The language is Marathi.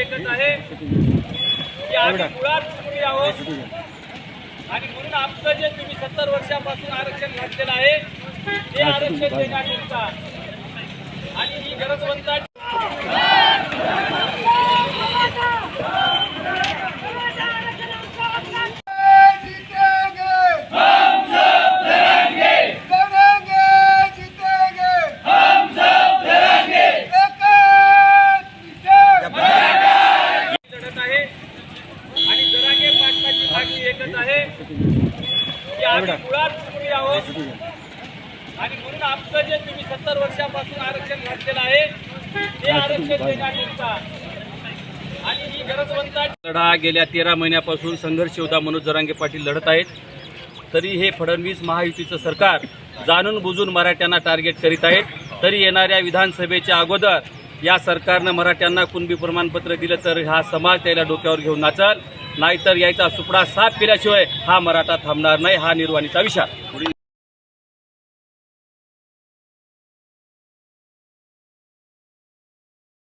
एकच आहे की आम्ही मुळात कुणबी आहोत. आणि म्हणून आमचं जे तुम्ही सत्तर वर्षापासून आरक्षण घातलेलं आहे ते आरक्षण देण्याकरिता. आणि ही गरजवंतांची एकच आहे की आम्ही मुळात कुणबी आहोत. आणि म्हणून आमचं जे तुम्ही सत्तर वर्षापासून आरक्षण घातलेलं आहे ते आरक्षण देण्याकरिता. आणि ही गरजवंतांची लढा गेल्या तेरा महिन्यापासून संघर्ष योद्धा मनोज जरांगे पाटील लढत आहेत. तरी हे फडणवीस महायुतीचं सरकार जाणून बुजून मराठ्यांना टार्गेट करीत आहेत. तरी येणाऱ्या विधानसभेच्या अगोदर या सरकारनं मराठ्यांना कुणबी प्रमाणपत्र दिलं तर हा समाज त्याला डोक्यावर घेऊन नाचल. नाहीतर यायचा सुपडा साफ केल्याशिवाय हा मराठा थांबणार नाही हा निर्वाणीचा विचार.